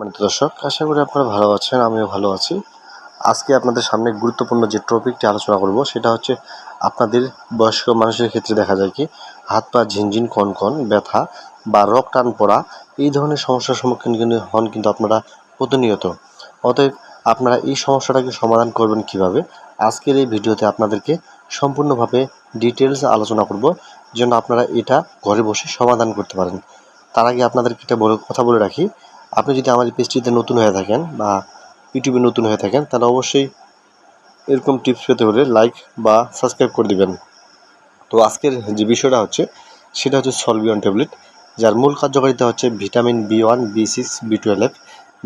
মানে দর্শক, আশা করি আপনারা ভালো আছেন, আমিও ভালো আছি। আজকে আপনাদের সামনে গুরুত্বপূর্ণ যে টপিকটি আলোচনা করব, সেটা হচ্ছে আপনাদের বয়স্ক মানুষের ক্ষেত্রে দেখা যায় কি, হাত পা ঝিনঝিন, কনকন, ব্যথা বা রক টান পড়া, এই ধরনের সমস্যার সম্মুখীন হন কিন্তু আপনারা প্রতিনিয়ত। অতএব আপনারা এই সমস্যাটাকে সমাধান করবেন কীভাবে, আজকের এই ভিডিওতে আপনাদেরকে সম্পূর্ণভাবে ডিটেলস আলোচনা করব, যেন আপনারা এটা ঘরে বসে সমাধান করতে পারেন। তার আগে আপনাদেরকে একটা বড় কথা বলে রাখি আপনি যদি আমার পেজটিতে নতুন হয়ে থাকেন বা ইউটিউবে নতুন হয়ে থাকেন, তাহলে অবশ্যই এরকম টিপস পেতে হলে লাইক বা সাবস্ক্রাইব করে দিবেন। তো আজকের যে বিষয়টা হচ্ছে, সেটা হচ্ছে সলবিয়ন ট্যাবলেট যার মূল কার্যকারিতা হচ্ছে vitamin B one, B six, B twelve,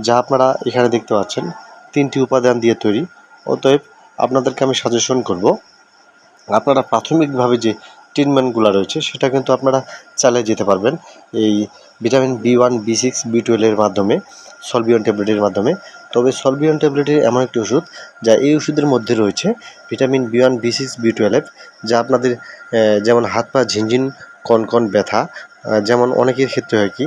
যা আপনারা এখানে দেখতে পাচ্ছেন। তিনটি উপাদান দিয়ে তৈরি। অতএব আপনাদেরকে আমি সাজেশন করব, আপনারা প্রাথমিকভাবে যে ট্রিটমেন্টগুলো রয়েছে, সেটা কিন্তু আপনারা চালিয়ে যেতে পারবেন। এই vitamin B one, B six, B টুয়েলভের মাধ্যমে, সলবিয়ন ট্যাবলেটের মাধ্যমে। তবে সলবিয়ন ট্যাবলেটের এমন একটি ওষুধ, যা এই ওষুধের মধ্যে রয়েছে, vitamin B one, B six, B twelve, যা আপনাদের যেমন হাত পা ঝিনঝিন, কনকন ব্যথা যেমন অনেকের ক্ষেত্রে হয় কি,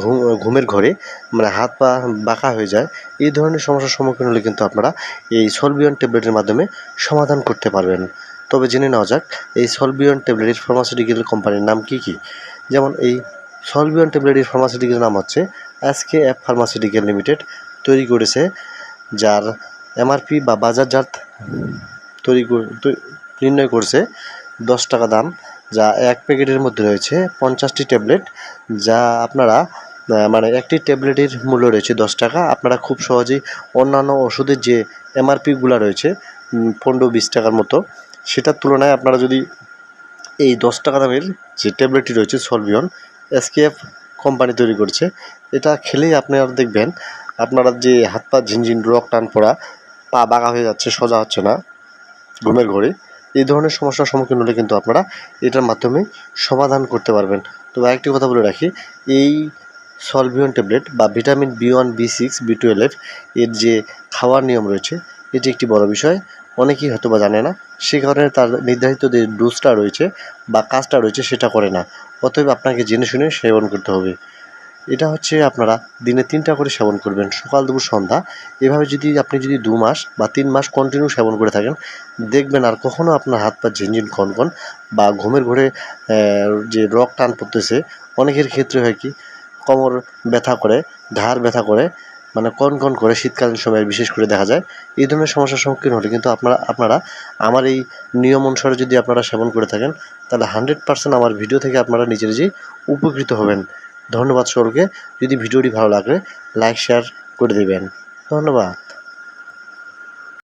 ঘুম, ঘুমের ঘরে মানে হাত পা বাঁকা হয়ে যায়, এই ধরনের সমস্যার সম্মুখীন হলে কিন্তু আপনারা এই সলবিয়ন ট্যাবলেটের মাধ্যমে সমাধান করতে পারবেন। তবে জেনে নেওয়া যাক, এই সলবিয়ন ট্যাবলেটের ফার্মাসিউটিক্যাল কোম্পানির নাম কি কি? যেমন এই সলবিয়ন ট্যাবলেটের ফার্মাসিউটিক্যাল নাম হচ্ছে এসকে এফ ফার্মাসিউটিক্যাল লিমিটেড তৈরি করেছে যার এমআরপি বা বাজারজাত তৈরি নির্ণয় করছে দশ টাকা দাম, যা এক প্যাকেটের মধ্যে রয়েছে পঞ্চাশটি ট্যাবলেট, যা আপনারা মানে একটি ট্যাবলেটের মূল্য রয়েছে দশ টাকা। আপনারা খুব সহজেই অন্যান্য ওষুধের যে এমআরপিগুলো রয়েছে পনেরো, বিশ টাকার মতো সেটার তুলনায় আপনারা যদি এই দশ টাকা দামের যে ট্যাবলেটটি রয়েছে সলভিয়ন, এসকেএফ কোম্পানি তৈরি করছে, এটা খেলেই আপনারা দেখবেন আপনারা যে হাত পা ঝিনঝিন রক টান পড়া, পা বাঁকা হয়ে যাচ্ছে, সোজা হচ্ছে না ঘুমের ঘরে, এই ধরনের সমস্যার সম্মুখীন হলে কিন্তু আপনারা এটার মাধ্যমে সমাধান করতে পারবেন। তো আরেকটি কথা বলে রাখি, এই সলভিয়ন ট্যাবলেট বা vitamin B one, B six, B twelve এর যে খাওয়ার নিয়ম রয়েছে, এটি একটি বড় বিষয়। অনেকেই হয়তো বা জানে না, সে কারণে তার নির্ধারিত যে ডোজটা রয়েছে বা কাজটা রয়েছে সেটা করে না। অতএব আপনাকে জেনে শুনে সেবন করতে হবে। এটা হচ্ছে আপনারা দিনে তিনটা করে সেবন করবেন, সকাল, দুপুর, সন্ধ্যা। এভাবে যদি আপনি যদি দু মাস বা তিন মাস কন্টিনিউ সেবন করে থাকেন, দেখবেন আর কখনও আপনার হাত পা ঝিনঝিন কনকন বা ঘুমের ঘরে যে রক টান পড়তেছে, অনেকের ক্ষেত্রে হয় কি, কোমর ব্যথা করে, ঘাড় ব্যথা করে মানে কন কন করে শীতকালীন সময়ে বিশেষ করে দেখা যায়, এই ধরনের সমস্যার সম্মুখীন হলে কিন্তু আপনারা আপনারা আমার এই নিয়ম অনুসারে যদি আপনারা সেবন করে থাকেন, তাহলে হান্ড্রেড পার্সেন্ট আমার ভিডিও থেকে আপনারা নিজে নিজেই উপকৃত হবেন। ধন্যবাদ সকলকে। যদি ভিডিওটি ভালো লাগে, লাইক, শেয়ার করে দেবেন। ধন্যবাদ।